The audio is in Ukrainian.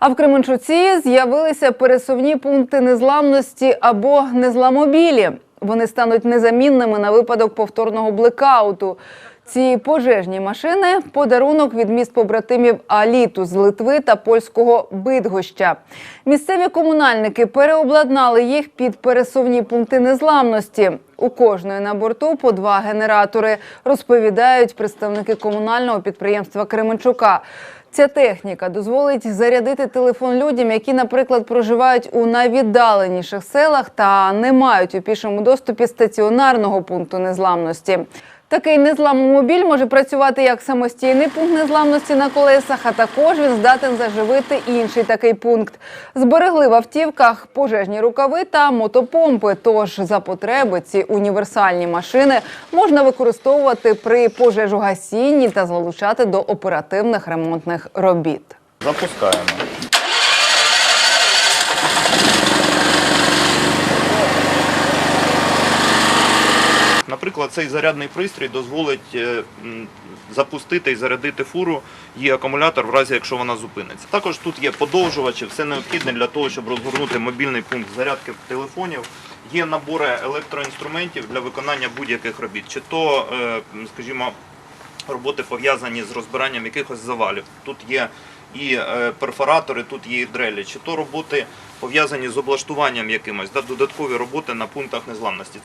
А в Кременчуці з'явилися пересувні пункти незламності або незламобілі. Вони стануть незамінними на випадок повторного блекауту. Ці пожежні машини подарунок від міст побратимів Аліту з Литви та польського Бидгоща. Місцеві комунальники переобладнали їх під пересувні пункти незламності. У кожної на борту по два генератори, розповідають представники комунального підприємства Кременчука. Ця техніка дозволить зарядити телефон людям, які, наприклад, проживають у найвіддаленіших селах та не мають у пішому доступі стаціонарного пункту незламності. Такий незламомобіль може працювати як самостійний пункт незламності на колесах, а також він здатен заживити інший такий пункт. Зберегли в автівках пожежні рукави та мотопомпи. Тож за потреби ці універсальні машини можна використовувати при пожежогасінні та залучати до оперативних ремонтних робіт. Запускаємо. Наприклад, цей зарядний пристрій дозволить е, запустити і зарядити фуру її акумулятор в разі, якщо вона зупиниться. Також тут є подовжувачі, все необхідне для того, щоб розгорнути мобільний пункт зарядки телефонів. Є набори електроінструментів для виконання будь-яких робіт, чи то, е, скажімо, роботи пов'язані з розбиранням якихось завалів. Тут є і е, перфоратори, тут є і дрелі, чи то роботи пов'язані з облаштуванням якимось, додаткові роботи на пунктах незламності.